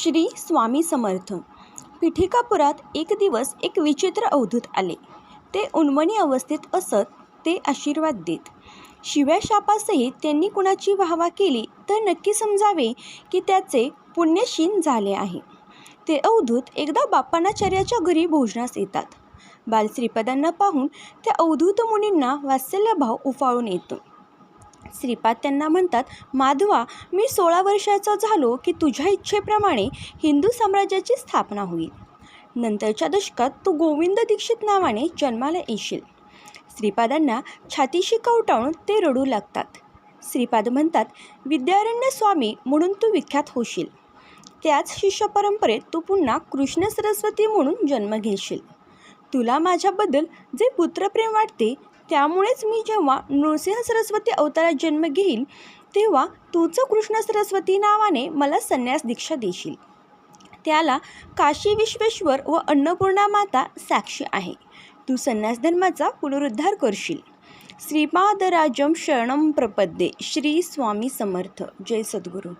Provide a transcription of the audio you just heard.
श्री स्वामी समर्थ. पिठिकापुरात एक दिवस एक विचित्र अवधूत आले. ते उन्मनी अवस्थेत असत ते आशीर्वाद देत. शिव्या शापासहित त्यांनी कुणाची वाहवा केली तर नक्की समजावे की त्याचे पुण्यशीन झाले आहे. ते अवधूत एकदा बापानाचार्याच्या घरी भोजनास येतात. बालश्रीपदांना पाहून त्या अवधूत मुनींना वात्सल्यभाव उफाळून येतो. श्रीपाद त्यांना म्हणतात माधवा मी सोळा वर्षाचा झालो की तुझ्या इच्छेप्रमाणे हिंदू साम्राज्याची स्थापना होईल. नंतरच्या दशकात तू गोविंद दीक्षित नावाने जन्माला येशील. श्रीपादांना छातीशी कवटाळून ते रडू लागतात. श्रीपाद म्हणतात विद्यारण्य स्वामी म्हणून तू विख्यात होशील. त्याच शिष्य परंपरेत तू पुन्हा कृष्ण सरस्वती म्हणून जन्म घेशील. तुला माझ्याबद्दल जे पुत्रप्रेम वाटते त्यामुळेच मी जेव्हा नृसिंह सरस्वती अवतारात जन्म घेईल तेव्हा तूच कृष्ण सरस्वती नावाने मला संन्यास दीक्षा देशील. त्याला काशी विश्वेश्वर व अन्नपूर्णा माता साक्षी आहे. तू संन्यास धर्माचा पुनरुद्धार करशील. श्रीपादराजम शरणम प्रपद्ये श्री स्वामी समर्थ. जय सद्गुरू.